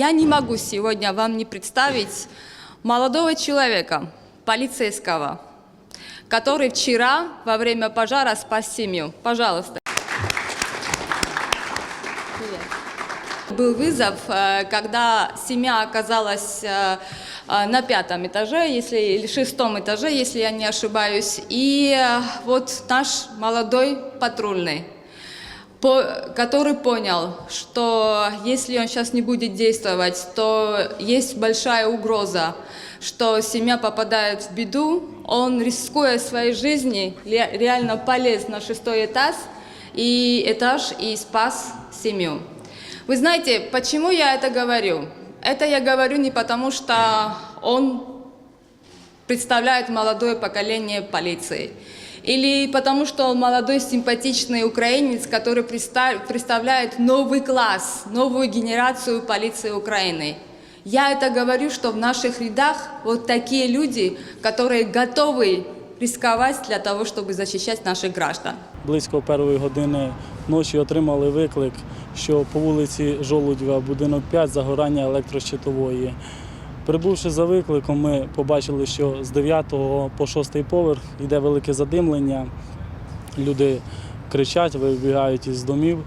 я не могу сегодня вам не представить молодого человека, полицейского, который вчера во время пожара спас семью. Пожалуйста. Был вызов, э, когда семья оказалась э, э, на пятом этаже, если или шестом этаже, если я не ошибаюсь, и вот наш молодой патрульный, по- который понял, что если он сейчас не будет действовать, то есть большая угроза, что семья попадает в беду, он, рискуя своей жизнью, ре- реально полез на шестой этаж и этаж и спас семью. Вы знаете, почему я это говорю? Это я говорю не потому, что он представляет молодое поколение полиции. Или потому, что он молодой симпатичный украинец, который приста- представляет новый класс, новую генерацию полиции Украины. Я это говорю, что в наших рядах вот такие люди, которые готовы рисковать для того, чтобы защищать наших граждан. Близько першої години ночі отримали виклик, що по вулиці Жолудєва, будинок 5, загорання електрощитової. Прибувши за викликом, ми побачили, що з 9 по 6 поверх йде велике задимлення. Люди кричать, вибігають із домів.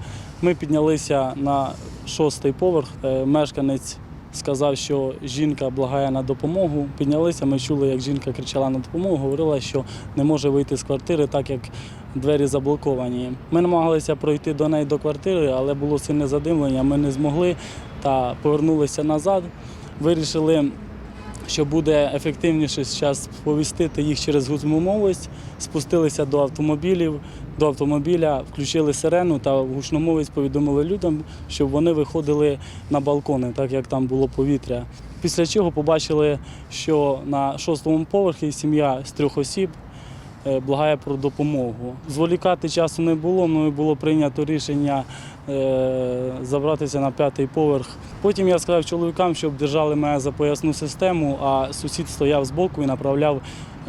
Ми піднялися на шостий поверх. Е, Мешканець сказав, що жінка благає на допомогу. Піднялися, ми чули, як жінка кричала на допомогу, говорила, що не може вийти з квартири, так як двері заблоковані. Ми намагалися пройти до неї до квартири, але було сильне задимлення. Ми не змогли та повернулися назад. Вирішили що буде ефективніше зараз повістити їх через гучномовець, спустилися до автомобілів, до автомобіля, включили сирену та гучномовець повідомили людям, щоб вони виходили на балкони, так як там було повітря. Після чого побачили, що на шостому поверхі сім'я з трьох осіб е, благає про допомогу. Зволікати часу не було, мною було прийнято рішення е, забратися на п'ятий поверх. Потім я сказав чоловікам, щоб держали мене за поясну систему, а сусід стояв збоку і направляв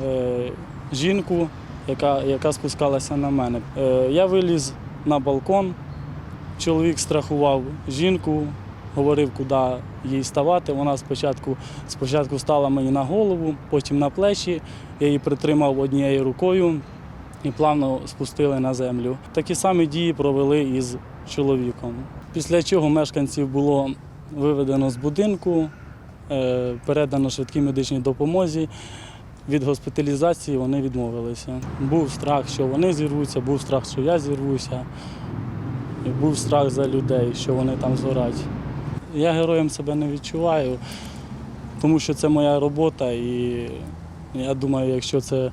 е, жінку, яка, яка спускалася на мене. Е, я виліз на балкон, чоловік страхував жінку, говорив, куди їй ставати. Вона спочатку, спочатку стала мені на голову, потім на плечі. Я її притримав однією рукою і плавно спустили на землю. Такі самі дії провели із чоловіком. Після чого мешканців було виведено з будинку, е, передано швидкій медичній допомозі. Від госпіталізації вони відмовилися. Був страх, що вони зірвуться, був страх, що я зірвуся. І був страх за людей, що вони там згорять. Я героєм себе не відчуваю, тому що це моя робота, і я думаю, якщо це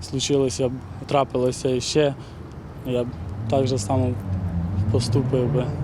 случилося трапилося ще, я б так само поступив би.